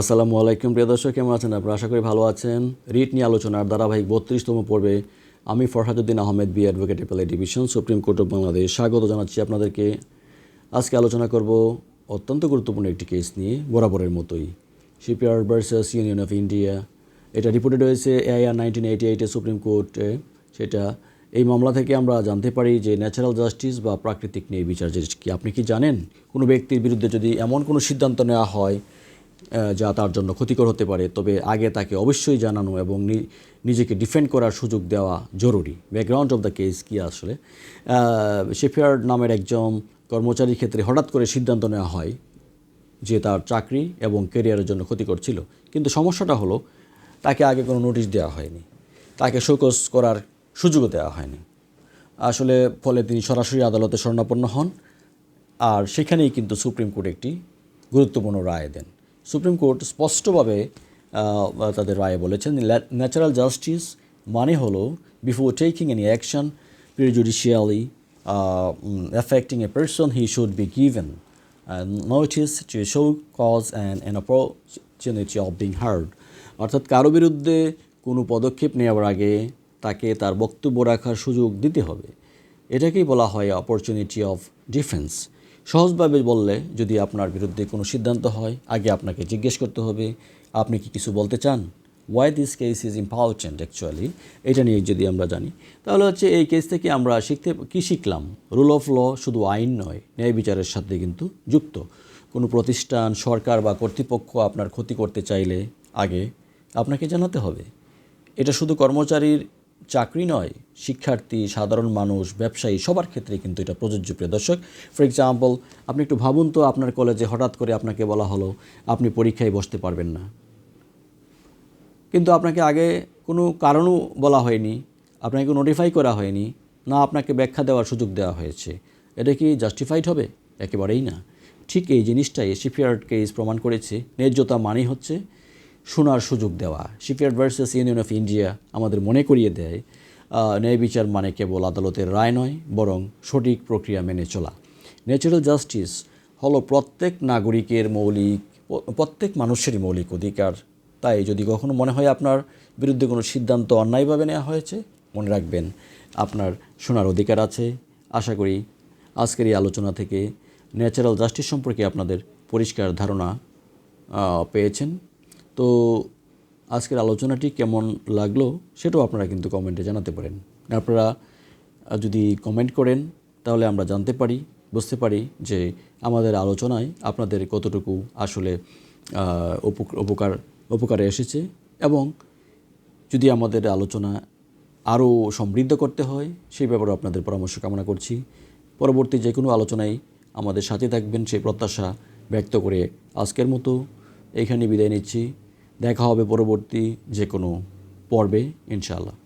আসসালামু আলাইকুম, প্রিয় দর্শক, কেমন আছেন আপনারা? আশা করি ভালো আছেন। রিট নিয়ে আলোচনার ধারাবাহিক বত্রিশতম পর্বে আমি Farhaduddin Ahmed, B advocate appellate division, supreme court of Bangladesh. স্বাগত জানাচ্ছি আপনাদেরকে। আজকে আলোচনা করব অত্যন্ত গুরুত্বপূর্ণ একটি কেস নিয়ে, বরাবরের মতোই। Shipyard versus union of India এটা রিপোর্টেড হয়েছে এআইআর নাইনটিন এইটি এইটে সুপ্রিম কোর্টে। সেটা এই মামলা থেকে আমরা জানতে পারি যে ন্যাচারাল জাস্টিস বা প্রাকৃতিক ন্যায় বিচার যে কি আপনি কি জানেন? কোনো ব্যক্তির বিরুদ্ধে যদি এমন কোনো সিদ্ধান্ত নেওয়া হয় যা তার জন্য ক্ষতিকর হতে পারে, তবে আগে তাকে অবশ্যই জানানো এবং নিজেকে ডিফেন্ড করার সুযোগ দেওয়া জরুরি। ব্যাকগ্রাউন্ড অফ দ্য কেস কী আসলে? শেফিয়ার্ড নামের একজন কর্মচারীর ক্ষেত্রে হঠাৎ করে সিদ্ধান্ত নেওয়া হয় যে তার চাকরি এবং কেরিয়ারের জন্য ক্ষতিকর ছিল। কিন্তু সমস্যাটা হলো, তাকে আগে কোনো নোটিশ দেওয়া হয়নি। তাকে শোকস করার সুযোগও দেওয়া হয়নি। আসলে ফলে তিনি সরাসরি আদালতে শরণাপন্ন হন, আর সেখানেই কিন্তু সুপ্রিম কোর্ট একটি গুরুত্বপূর্ণ রায় দেন। সুপ্রিম কোর্ট স্পষ্টভাবে তাদের রায়ে বলেছেন ন্যাচারাল জাস্টিস মানে হলো before taking any action prejudicially affecting a person he should be given notice to show cause and an opportunity of being heard অর্থাৎ কারও বিরুদ্ধে কোনো পদক্ষেপ নেওয়ার আগে তাকে তার বক্তব্য রাখার সুযোগ দিতে হবে। এটাকেই বলা হয় অপরচুনিটি অফ ডিফেন্স সহজভাবে বললে যদি আপনার বিরুদ্ধে কোনো সিদ্ধান্ত হয়, আগে আপনাকে জিজ্ঞেস করতে হবে, আপনি কি কিছু বলতে চান? Why this case is important actually এটা নিয়ে যদি আমরা জানি, তাহলে হচ্ছে এই কেস থেকে আমরা শিখতে, কী শিখলাম? রুল অফ ল শুধু আইন নয়, ন্যায় বিচারের সাথে কিন্তু যুক্ত। কোনো প্রতিষ্ঠান, সরকার বা কর্তৃপক্ষ আপনার ক্ষতি করতে চাইলে আগে আপনাকে জানাতে হবে। এটা শুধু কর্মচারীর চাকরি নয়, শিক্ষার্থী, সাধারণ মানুষ, ব্যবসায়ী, সবার ক্ষেত্রে কিন্তু এটা প্রযোজ্য, প্রিয় দর্শক। ফর এক্সাম্পল আপনি একটু ভাবুন তো আপনার কলেজে হঠাৎ করে আপনাকে বলা হলো, আপনি পরীক্ষায় বসতে পারবেন না। কিন্তু আপনাকে আগে কোনো কারণও বলা হয়নি, আপনাকে নোটিফাই করা হয়নি, না আপনাকে ব্যাখ্যা দেওয়ার সুযোগ দেওয়া হয়েছে। এটা কি জাস্টিফাইড হবে? একেবারেই না। ঠিক এই জিনিসটাই শিপইয়ার্ড কেস প্রমাণ করেছে, ন্যায্যতা মানেই হচ্ছে শোনার সুযোগ দেওয়া। Shipyard versus Union of India আমাদের মনে করিয়ে দেয় ন্যায় বিচার মানে কেবল আদালতের রায় নয়, বরং সঠিক প্রক্রিয়া মেনে চলা। ন্যাচারাল জাস্টিস হলো প্রত্যেক নাগরিকের মৌলিক, প্রত্যেক মানুষেরই মৌলিক অধিকার। তাই যদি কখনো মনে হয় আপনার বিরুদ্ধে কোনো সিদ্ধান্ত অন্যায়ভাবে নেওয়া হয়েছে, মনে রাখবেন আপনার শোনার অধিকার আছে। আশা করি আজকের এই আলোচনা থেকে ন্যাচারাল জাস্টিস সম্পর্কে আপনাদের পরিষ্কার ধারণা পেয়েছেন। তো আজকের আলোচনাটি কেমন লাগল সেটাও আপনারা কিন্তু কমেন্টে জানাতে পারেন। আপনারা যদি কমেন্ট করেন, তাহলে আমরা জানতে পারি, বুঝতে পারি যে আমাদের আলোচনায় আপনাদের কতটুকু আসলে উপকার, উপকারে এসেছে এবং যদি আমাদের আলোচনা আরও সমৃদ্ধ করতে হয়, সেই ব্যাপারে আপনাদের পরামর্শ কামনা করছি। পরবর্তী যে কোনো আলোচনায় আমাদের সাথে থাকবেন সেই প্রত্যাশা ব্যক্ত করে আজকের মতো এখানে বিদায় নিচ্ছি। দেখা হবে পরবর্তী যে কোনো পর্বে ইনশাআল্লাহ।